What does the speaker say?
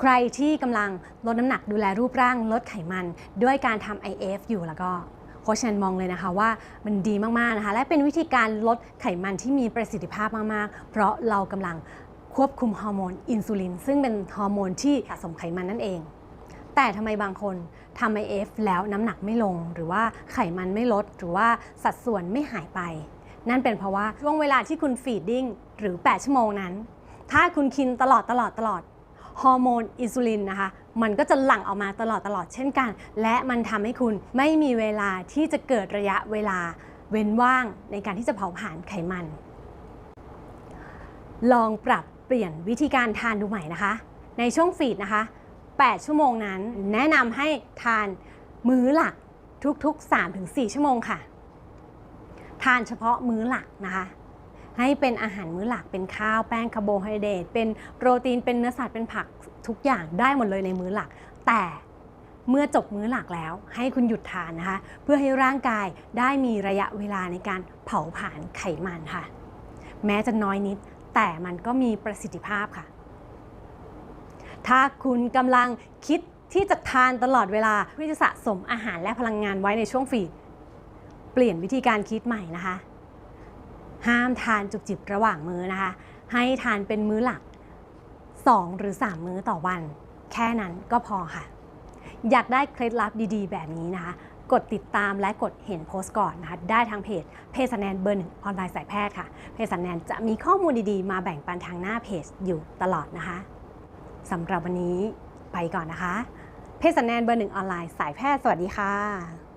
ใครที่กำลังลดน้ำหนักดูแลรูปร่างลดไขมัน ด้วยการทำ IF อยู่แล้วก็โคชแนนมองเลยนะคะว่ามันดีมากๆนะคะและเป็นวิธีการลดไขมันที่มีประสิทธิภาพมากๆ เพราะเรากำลังควบคุมฮอร์โมนอินซูลิน ซึ่งเป็นฮอร์โมนที่สะสมไขมันนั่นเอง แต่ทำไมบางคนทำ IF แล้วน้ำหนักไม่ลง หรือว่าไขมันไม่ลด หรือว่าสัดส่วนไม่หายไป นั่นเป็นเพราะว่าช่วงเวลาที่คุณฟีดดิ้งหรือ 8 ชั่วโมงนั้น ถ้าคุณกินตลอดตลอดตลอด ฮอร์โมนอินซูลินนะคะ มันก็จะหลั่งออกมาตลอดตลอดเช่นกัน และมันทำให้คุณไม่มีเวลาที่จะเกิดระยะเวลาเว้นว่างในการที่จะเผาผลาญไขมัน ลองปรับเปลี่ยนวิธีการทานดูใหม่นะคะ ในช่วงฟีดนะคะ 8 ชั่วโมงนั้น แนะนำให้ทานมื้อหลักทุกๆ 3-4 ชั่วโมงค่ะ ทานเฉพาะมื้อหลักนะคะ ให้เป็นอาหารมื้อหลักเป็นข้าวแป้งคาร์โบไฮเดรตเป็นโปรตีนเป็นเนื้อสัตว์เป็นผักทุกอย่างได้หมดเลยในมื้อหลัก แต่เมื่อจบมื้อหลักแล้ว ให้คุณหยุดทานนะคะ เพื่อให้ร่างกายได้มีระยะเวลาในการเผาผลาญไขมันค่ะ แม้จะน้อยนิด แต่มันก็มีประสิทธิภาพค่ะ ถ้าคุณกำลังคิดที่จะทานตลอดเวลาเพื่อจะสะสมอาหารและพลังงานไว้ในช่วงฟีดเปลี่ยนวิธีการคิดใหม่นะคะ ห้ามทานจุบจิบระหว่างมื้อนะคะ ให้ทานเป็นมื้อหลัก 2 หรือ 3 มื้อต่อวัน แค่นั้นก็พอค่ะ อยากได้เคล็ดลับดีๆ แบบนี้นะคะกดติดตามและกดเห็นโพสต์ก่อนนะคะได้ทางเพจเพจสันแนนเบอร์หนึ่งออนไลน์สายแพทย์ค่ะเพจสันแนนจะมีข้อมูลดีๆ มาแบ่งปันทางหน้าเพจอยู่ตลอดนะคะสำหรับวันนี้ไปก่อนนะคะ เพจสันแนนเบอร์หนึ่งออนไลน์สายแพทย์สวัสดีค่ะ